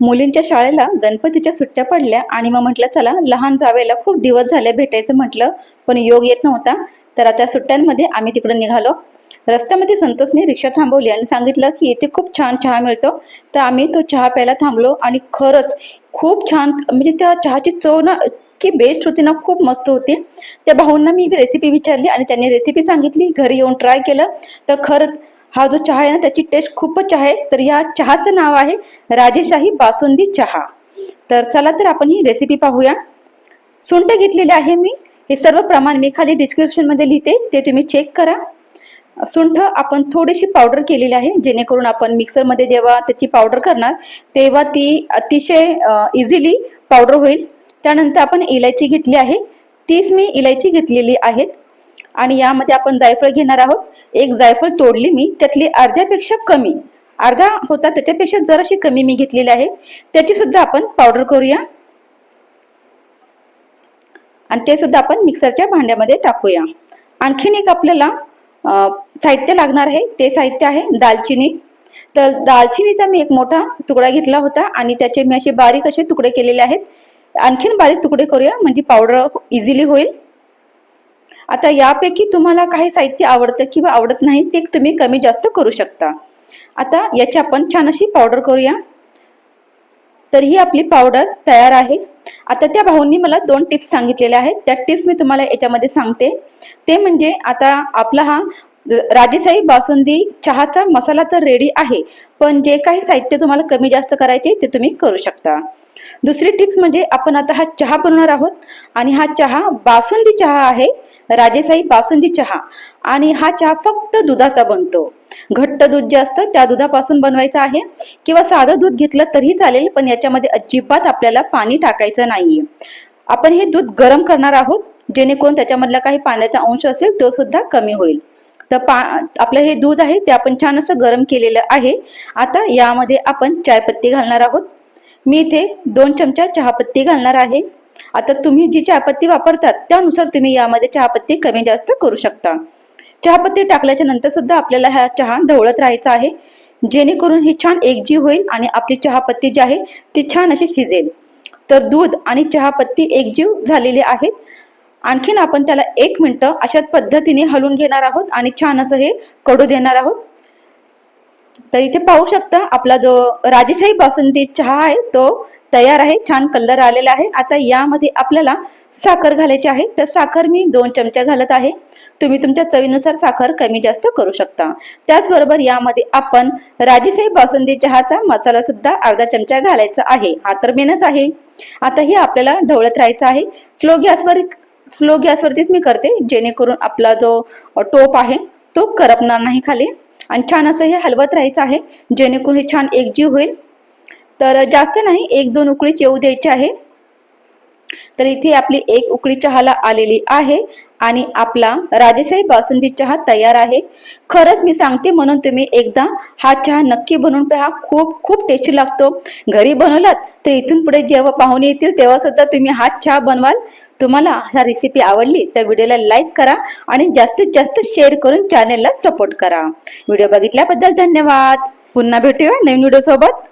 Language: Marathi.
मुलींच्या शाळेला गणपतीच्या सुट्ट्या पडल्या आणि मग म्हटलं चला लहान जावेला खूप दिवस झाले भेटायचं म्हटलं पण योग येत नव्हता. तर आता सुट्ट्यांमध्ये आम्ही तिकडे निघालो. रस्त्यामध्ये संतोषने रिक्षा थांबवली आणि सांगितलं की इथे खूप छान चहा मिळतो. तर आम्ही तो चहा प्यायला थांबलो आणि खरंच खूप छान म्हणजे त्या चहाची चव ना इतकी बेस्ट होती ना खूप मस्त होती. त्या भाऊंना मी रेसिपी विचारली आणि त्यांनी रेसिपी सांगितली. घरी येऊन ट्राय केलं. तर खरंच हा जो चहा आहे ना त्याची टेस्ट खूपच आहे. तर या चहाचं नाव आहे राजेशाही बासुंदी चहा. तर चला तर आपण ही रेसिपी पाहूया. सुंठ घेतलेले आहे मी. हे सर्व प्रमाण मी खाली डिस्क्रिप्शनमध्ये लिहिते. ते तुम्ही चेक करा. सुंठ आपण थोडीशी पावडर केलेली आहे जेणेकरून आपण मिक्सरमध्ये जेव्हा त्याची पावडर करणार तेव्हा ती अतिशय इझिली पावडर होईल. त्यानंतर आपण इलायची घेतली आहे. तीच मी इलायची घेतलेली आहेत. आणि यामध्ये आपण जायफळ घेणार आहोत. एक जायफळ तोडली मी त्यातली अर्ध्यापेक्षा कमी. अर्धा होता त्याच्यापेक्षा जराशी कमी मी घेतलेली आहे. त्याची सुद्धा आपण पावडर करूया. आणि ते सुद्धा आपण मिक्सरच्या भांड्यामध्ये टाकूया. आणखीन एक आपल्याला साहित्य लागणार आहे. ते साहित्य आहे दालचिनी. तर दालचिनीचा मी एक मोठा तुकडा घेतला होता आणि त्याचे मी असे बारीक असे तुकडे केलेले आहेत. आणखीन बारीक तुकडे करूया म्हणजे पावडर इझिली होईल. आता यापैकी तुम्हाला काही साहित्य आवडतं किंवा आवडत नाही ते तुम्ही कमी जास्त करू शकता. आता याची आपण छान अशी पावडर करूया. तर ही आपली पावडर तयार आहे. आता त्या भाऊंनी मला दोन टिप्स सांगितलेल्या आहेत. त्या टिप्स मी तुम्हाला याच्यामध्ये सांगते. ते म्हणजे आता आपला हा राजेशाही बासुंदी चहाचा मसाला तर रेडी आहे पण जे काही साहित्य तुम्हाला कमी जास्त करायचे ते तुम्ही करू शकता. दुसरी टिप्स म्हणजे आपण आता हा चहा बनवणार आहोत आणि हा चहा बासुंदी चहा आहे. राजेसाई बासुंदी चहा. आणि हा चहा फक्त दुधाचा बनतो. घट्ट दूध जे असतं त्या दुधापासून बनवायचं आहे. किंवा साधं दूध घेतलं तरी चालेल पण याच्यामध्ये अजिबात आपल्याला पाणी टाकायचं नाहीये. आपण हे दूध गरम करणार आहोत जेणेकरून त्याच्यामधला काही पाण्याचा अंश असेल तो सुद्धा कमी होईल. तर पा आपलं हे दूध आहे ते आपण छान असं गरम केलेलं आहे. आता यामध्ये आपण चायपत्ती घालणार आहोत. मी इथे दोन चमचा चहापत्ती घालणार आहे. आता तुम्ही जी चहापत्ती वापरतात त्यानुसार तुम्ही यामध्ये चहापत्ती कमी जास्त करू शकता. चहापत्ती टाकल्याच्या नंतर सुद्धा आपल्याला हा चहा ढवळत राहायचा आहे. जेणेकरून ही छान एकजीव होईल आणि आपली चहापत्ती जी आहे ती छान अशी शिजेल. तर दूध आणि चहापत्ती एकजीव झालेली आहेत. आणखीन आपण त्याला एक मिनटं अशाच पद्धतीने हलवून घेणार आहोत आणि छान असं हे कडू देणार आहोत. तर इथे पाहू शकता आपला जो राजेशाही बासुंदी चहा आहे तो तयार आहे छान कलर आलेला आहे. आता यामध्ये आपल्याला साखर घालायची आहे. तर साखर मी दोन चमचा घालत आहे. तुम्ही तुमच्या चवीनुसार साखर कमी जास्त करू शकता. त्याचबरोबर यामध्ये आपण राजेशाही बासुंदी चहाचा मसाला सुद्धा अर्धा चमचा घालायचा आहे. हा तर मेनच आहे. आता हे आपल्याला ढवळत राहायचं आहे. स्लो गॅसवर स्लो गॅसवरतीच मी करते. जेणेकरून आपला जो टोप आहे तो करपणार नाही खाली. आणि छान असं हे हलवत राहायचं आहे. जेणेकरून हे छान एकजीव होईल. तर जास्त नाही एक दोन उकळीच येऊ द्यायची आहे. तर इथे आपली एक उकळी चहाला आलेली आहे. आणि आपला राजेशाही बासुंदी चहा तयार आहे. खरंच मी सांगते म्हणून तुम्ही एकदा हा चहा नक्की बनवून पहा. खूप खूप टेस्टी लागतो. घरी बनवलात तर इथून पुढे जेव्हा पाहुणे येतील तेव्हा सुद्धा तुम्ही हा चहा बनवाल. तुम्हाला हा रेसिपी आवडली तर व्हिडिओला लाईक करा आणि जास्तीत जास्त शेअर करून चॅनेलला सपोर्ट करा. व्हिडिओ बघितल्याबद्दल धन्यवाद. पुन्हा भेटूया नवीन व्हिडिओ सोबत